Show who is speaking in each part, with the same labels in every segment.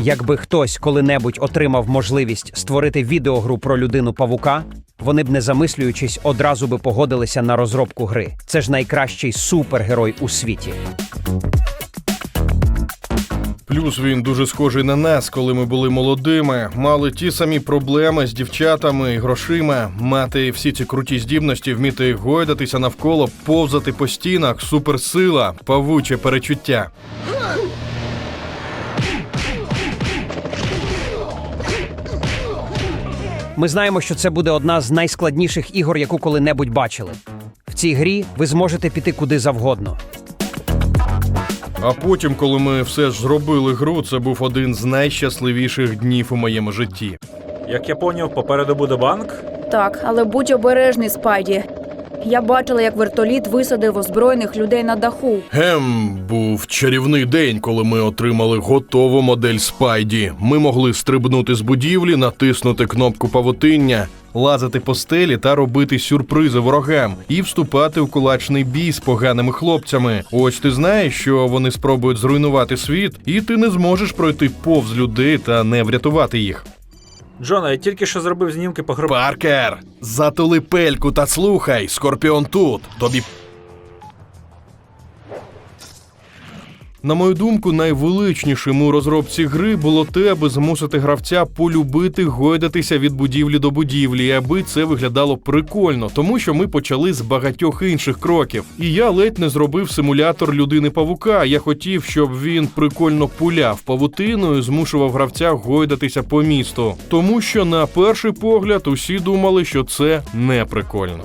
Speaker 1: Якби хтось коли-небудь отримав можливість створити відеогру про людину павука, вони б не замислюючись одразу би погодилися на розробку гри. Це ж найкращий супергерой у світі.
Speaker 2: Плюс він дуже схожий на нас, коли ми були молодими, мали ті самі проблеми з дівчатами і грошима, мати всі ці круті здібності, вміти гойдатися навколо, повзати по стінах, суперсила, павуче перечуття.
Speaker 1: Ми знаємо, що це буде одна з найскладніших ігор, яку коли-небудь бачили. В цій грі ви зможете піти куди завгодно.
Speaker 2: А потім, коли ми все ж зробили гру, це був один з найщасливіших днів у моєму житті.
Speaker 3: Як я поняв, попереду буде банк.
Speaker 4: Так, але будь обережний, Спайді. Я бачила, як вертоліт висадив озброєних людей на даху.
Speaker 2: Гем, був чарівний день, коли ми отримали готову модель Спайді. Ми могли стрибнути з будівлі, натиснути кнопку павутиння, лазити по стелі та робити сюрпризи ворогам і вступати в кулачний бій з поганими хлопцями. Ось ти знаєш, що вони спробують зруйнувати світ, і ти не зможеш пройти повз людей та не врятувати їх.
Speaker 3: Джона, я тільки що зробив знімки по гробу.
Speaker 2: Паркер, затули пельку та слухай, скорпіон тут. Тобі. На мою думку, найвеличнішим у розробці гри було те, аби змусити гравця полюбити гойдатися від будівлі до будівлі, і аби це виглядало прикольно, тому що ми почали з багатьох інших кроків. І я ледь не зробив симулятор людини павука. Я хотів, щоб він прикольно пуляв павутиною, змушував гравця гойдатися по місту. Тому що на перший погляд усі думали, що це не прикольно.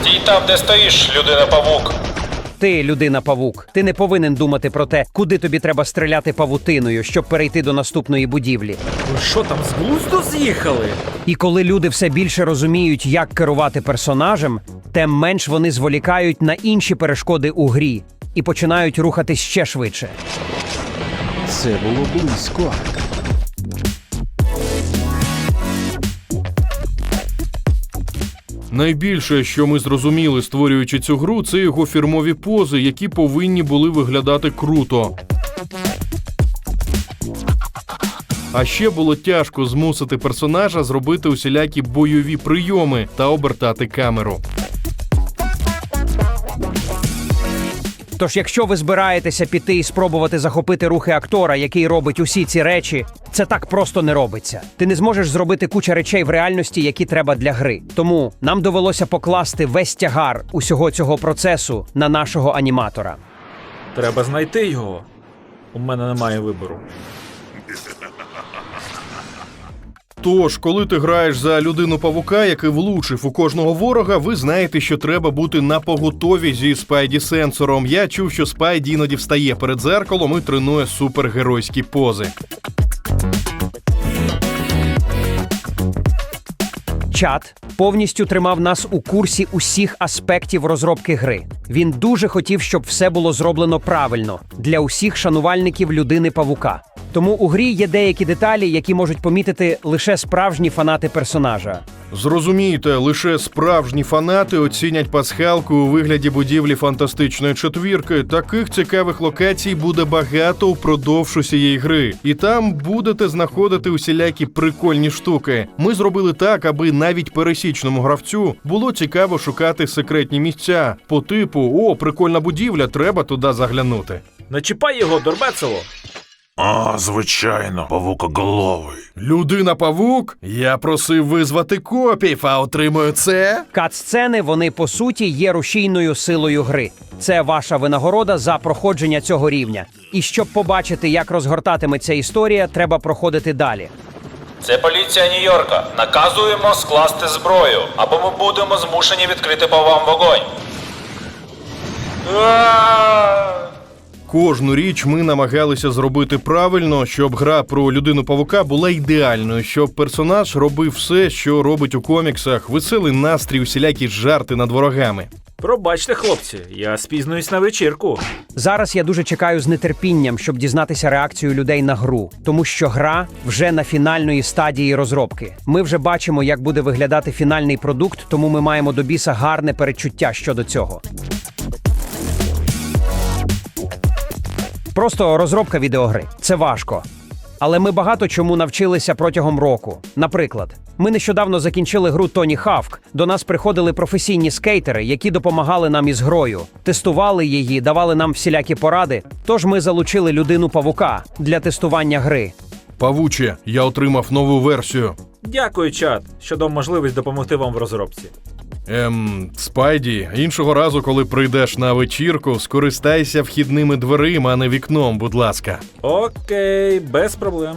Speaker 5: Стій там, де стоїш, людина павук.
Speaker 1: Ти, людина павук, ти не повинен думати про те, куди тобі треба стріляти павутиною, щоб перейти до наступної будівлі.
Speaker 3: Ви що там з глузду з'їхали?
Speaker 1: І коли люди все більше розуміють, як керувати персонажем, тим менш вони зволікають на інші перешкоди у грі і починають рухатись ще швидше.
Speaker 6: Це було близько.
Speaker 2: Найбільше, що ми зрозуміли, створюючи цю гру, це його фірмові пози, які повинні були виглядати круто. А ще було тяжко змусити персонажа зробити усілякі бойові прийоми та обертати камеру.
Speaker 1: Тож, якщо ви збираєтеся піти і спробувати захопити рухи актора, який робить усі ці речі, це так просто не робиться. Ти не зможеш зробити куча речей в реальності, які треба для гри. Тому нам довелося покласти весь тягар усього цього процесу на нашого аніматора.
Speaker 3: Треба знайти його. У мене немає вибору.
Speaker 2: Тож, коли ти граєш за людину павука, який влучив у кожного ворога, ви знаєте, що треба бути на поготові зі спайді сенсором. Я чув, що спайді іноді встає перед зеркалом і тренує супергеройські пози.
Speaker 1: Чат повністю тримав нас у курсі усіх аспектів розробки гри. Він дуже хотів, щоб все було зроблено правильно для усіх шанувальників людини павука. Тому у грі є деякі деталі, які можуть помітити лише справжні фанати персонажа.
Speaker 2: Зрозумійте, лише справжні фанати оцінять пасхалку у вигляді будівлі фантастичної четвірки. Таких цікавих локацій буде багато впродовж усієї гри, і там будете знаходити усілякі прикольні штуки. Ми зробили так, аби навіть пересічному гравцю було цікаво шукати секретні місця. По типу, о, прикольна будівля, треба туди заглянути.
Speaker 3: Не чіпай його, Дорбецело!
Speaker 5: А, звичайно, павукоголовий.
Speaker 2: Людина павук? Я просив визвати копів, а отримую це.
Speaker 1: Кат-сцени вони по суті є рушійною силою гри. Це ваша винагорода за проходження цього рівня. І щоб побачити, як розгортатиметься історія, треба проходити далі.
Speaker 5: Це поліція Нью-Йорка. Наказуємо скласти зброю, або ми будемо змушені відкрити по вам вогонь.
Speaker 2: Кожну річ ми намагалися зробити правильно, щоб гра про людину павука була ідеальною, щоб персонаж робив все, що робить у коміксах, веселий настрій, усілякі жарти над ворогами.
Speaker 3: Пробачте, хлопці, я спізнююсь на вечірку.
Speaker 1: Зараз я дуже чекаю з нетерпінням, щоб дізнатися реакцію людей на гру, тому що гра вже на фінальної стадії розробки. Ми вже бачимо, як буде виглядати фінальний продукт, тому ми маємо до біса гарне передчуття щодо цього. Просто розробка відеогри. Це важко. Але ми багато чому навчилися протягом року. Наприклад, ми нещодавно закінчили гру Тоні Хавк. До нас приходили професійні скейтери, які допомагали нам із грою, тестували її, давали нам всілякі поради. Тож ми залучили людину павука для тестування гри.
Speaker 2: Павуче, я отримав нову версію.
Speaker 3: Дякую, чат, що дав можливість допомогти вам в розробці.
Speaker 2: Ем, Спайді, іншого разу, коли прийдеш на вечірку, скористайся вхідними дверима, а не вікном, будь ласка.
Speaker 3: Окей, без проблем.